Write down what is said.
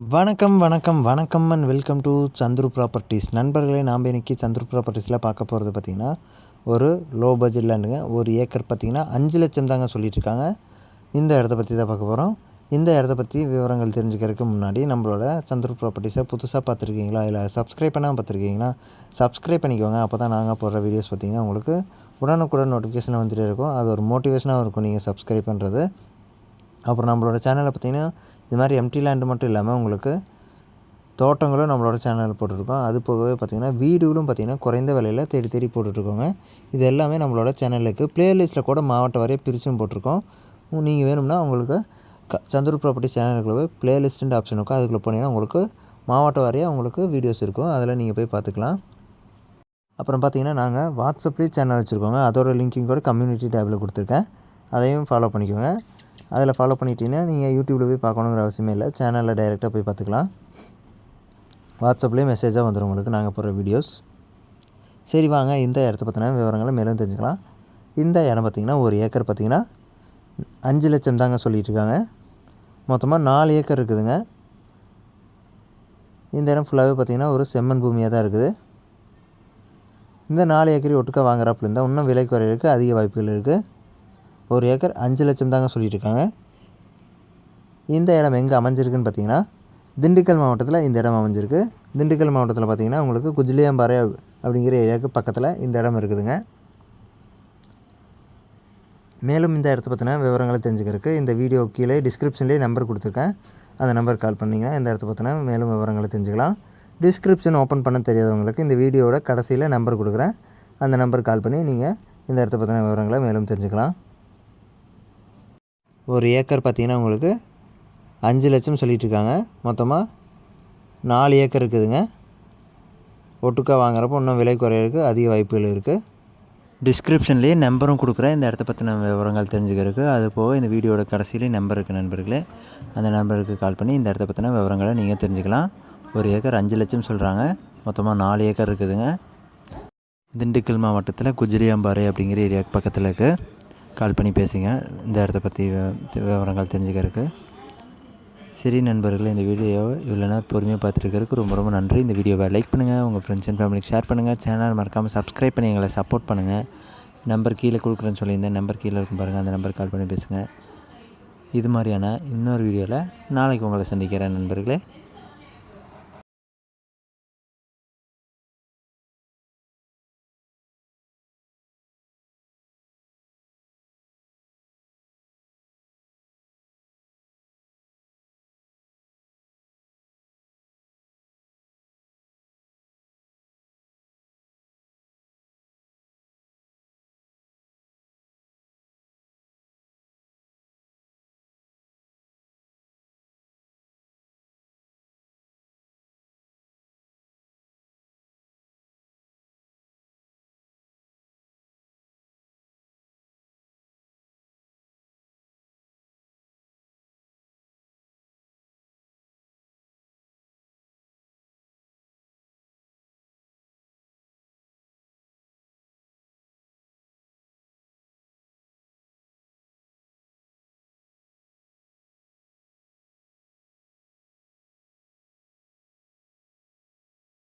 வணக்கம் வணக்கம் வணக்கம் and welcome to Chandru properties நண்பர்களே நாம் இன்னைக்கு சந்துரு ப்ராப்பர்ட்டிஸில் பார்க்க போகிறது பார்த்திங்கன்னா ஒரு லோ பட்ஜெட் லேண்டுங்க ஒரு ஏக்கர் பார்த்திங்கன்னா அஞ்சு லட்சம் தாங்க சொல்லிட்டுருக்காங்க இந்த இடத்த பற்றி தான் பார்க்க போகிறோம் இந்த இடத்த பற்றி விவரங்கள் தெரிஞ்சுக்கிறதுக்கு முன்னாடி நம்மளோட சந்துரு ப்ராப்பர்ட்டிஸை புதுசாக பார்த்துருக்கீங்களா? இல்லை சப்ஸ்கிரைப் பண்ணாமல் பார்த்துருக்கீங்களா? சப்ஸ்கிரைப் பண்ணிக்கோங்க. அப்போ தான் நாங்கள் போடுற வீடியோஸ் பார்த்திங்கன்னா உங்களுக்கு உடனுக்குடன் நோட்டிஃபிகேஷன் வந்துகிட்டே இருக்கும். அது ஒரு மோட்டிவேஷனாக இருக்கும். நீங்கள் சப்ஸ்கிரைப் பண்ணுறது அப்புறம் நம்மளோட சேனலை பார்த்திங்கன்னா இது மாதிரி எம்டி லேண்டு மட்டும் இல்லாமல் உங்களுக்கு தோட்டங்களும் நம்மளோட சேனலில் போட்டிருக்கோம். அது போகவே பார்த்திங்கன்னா வீடுகளும் பார்த்திங்கன்னா குறைந்த விலையில் தேடி தேடி போட்டுட்ருக்கோங்க. இது எல்லாமே நம்மளோட சேனலுக்கு ப்ளேலிஸ்ட்டில் கூட மாவட்ட வரைய பிரிச்சும் போட்டிருக்கோம். நீங்கள் வேணும்னா உங்களுக்கு க சந்துரு ப்ராப்பர்ட்டி சேனலுக்குள்ள போய் ப்ளேலிஸ்ட்டுன்ற ஆப்ஷன் இருக்கும். அதுக்குள்ளே போனீங்கன்னா உங்களுக்கு மாவட்ட வாரியாக உங்களுக்கு வீடியோஸ் இருக்கும். அதில் நீங்கள் போய் பார்த்துக்கலாம் அப்புறம் பார்த்திங்கன்னா நாங்கள் வாட்ஸ்அப்லேயும் சேனல் வச்சுருக்கோங்க. அதோட லிங்க்கிங் கூட கம்யூனிட்டி டேபில் கொடுத்துருக்கேன். அதையும் ஃபாலோ பண்ணிக்கோங்க. அதில் ஃபாலோ பண்ணிட்டீங்கன்னா நீங்கள் யூடியூப்பில் போய் பார்க்கணுங்கிற அவசியமே இல்லை. சேனலில் டைரெக்டாக போய் பார்த்துக்கலாம். வாட்ஸ்அப்லேயே மெசேஜாக வந்துடும் உங்களுக்கு நாங்கள் போடுற வீடியோஸ் சரி வாங்க. இந்த இடத்த பற்றின விவரங்களை மேலும் தெரிஞ்சுக்கலாம். இந்த இடம் பார்த்திங்கன்னா ஒரு ஏக்கர் பார்த்திங்கன்னா அஞ்சு லட்சம் தாங்க இருக்காங்க. மொத்தமாக நாலு ஏக்கர் இருக்குதுங்க. இந்த இடம் ஃபுல்லாகவே பார்த்திங்கன்னா ஒரு செம்மண் பூமியாக தான் இருக்குது. இந்த நாலு ஏக்கரி ஒட்டுக்கா வாங்குறாப்புல இருந்தால் இன்னும் விலை குறையிறதுக்கு அதிக வாய்ப்புகள் இருக்குது ஒரு ஏக்கர் அஞ்சு லட்சம் தாங்க சொல்லியிருக்காங்க. இருக்காங்க இந்த இடம் எங்கே அமைஞ்சிருக்குன்னு பார்த்தீங்கன்னா திண்டுக்கல் மாவட்டத்தில் இந்த இடம் அமைஞ்சிருக்கு. திண்டுக்கல் மாவட்டத்தில் பார்த்திங்கன்னா உங்களுக்கு குஜிலியாம்பாறை அப்படிங்கிற ஏரியாவுக்கு பக்கத்தில் இந்த இடம் இருக்குதுங்க. மேலும் இந்த இடத்த பற்றின விவரங்களை தெரிஞ்சுக்கிறதுக்கு இந்த வீடியோ கீழே டிஸ்கிரிப்ஷன்லேயே நம்பர் கொடுத்துருக்கேன். அந்த நம்பர் கால் பண்ணிங்கன்னா இந்த இடத்த பற்றின மேலும் விவரங்களை தெரிஞ்சுக்கலாம். டிஸ்கிரிப்ஷன் ஓப்பன் பண்ண தெரியாதவங்களுக்கு இந்த வீடியோவோட கடைசியில் நம்பர் கொடுக்குறேன். அந்த நம்பர் கால் பண்ணி நீங்கள் இந்த இடத்த பற்றின விவரங்களை மேலும் தெரிஞ்சுக்கலாம். ஒரு ஏக்கர் பார்த்திங்கன்னா உங்களுக்கு அஞ்சு லட்சம் சொல்லிகிட்ருக்காங்க. மொத்தமாக நாலு ஏக்கர் இருக்குதுங்க. ஒட்டுக்கா வாங்குறப்போ இன்னும் விலை குறையிறதுக்கு அதிக வாய்ப்புகள் இருக்குது டிஸ்கிரிப்ஷன்லேயே நம்பரும் கொடுக்குறேன். இந்த இடத்த பற்றின விவரங்கள் தெரிஞ்சுக்கிறதுக்கு. அது போக இந்த வீடியோட கடைசியிலே நம்பர் இருக்குது நண்பர்களே. அந்த நம்பருக்கு கால் பண்ணி இந்த இடத்த பற்றின விவரங்களை நீங்கள் தெரிஞ்சுக்கலாம். ஒரு ஏக்கர் அஞ்சு லட்சம் சொல்கிறாங்க மொத்தமாக நாலு ஏக்கர் இருக்குதுங்க. திண்டுக்கல் மாவட்டத்தில் குஜிலியாம்பாறை அப்படிங்கிற ஏரியாவுக்கு பக்கத்தில் இருக்குது கால் பண்ணி பேசுங்க. இந்த இடத்த பற்றி விவரங்கள் தெரிஞ்சுக்கிறதுக்கு. சரி நண்பர்களே இந்த வீடியோவை இவ்வளோ நேரம் பொறுமையாக பார்த்துருக்கிறதுக்கு ரொம்ப ரொம்ப நன்றி. இந்த வீடியோவை லைக் பண்ணுங்கள் உங்கள் ஃப்ரெண்ட்ஸ் அண்ட் ஃபேமிலிக்கு ஷேர் பண்ணுங்கள் சேனல் மறக்காமல் சப்ஸ்கிரைப் பண்ணி எங்களை சப்போர்ட் பண்ணுங்கள் நம்பர் கீழே கொடுக்குறேன்னு சொல்லியிருந்தேன். நம்பர் கீழே இருக்கும் பாருங்கள் அந்த நம்பர் கால் பண்ணி பேசுங்கள் இது மாதிரியான இன்னொரு வீடியோவில் நாளைக்கு உங்களை சந்திக்கிறேன் நண்பர்களே.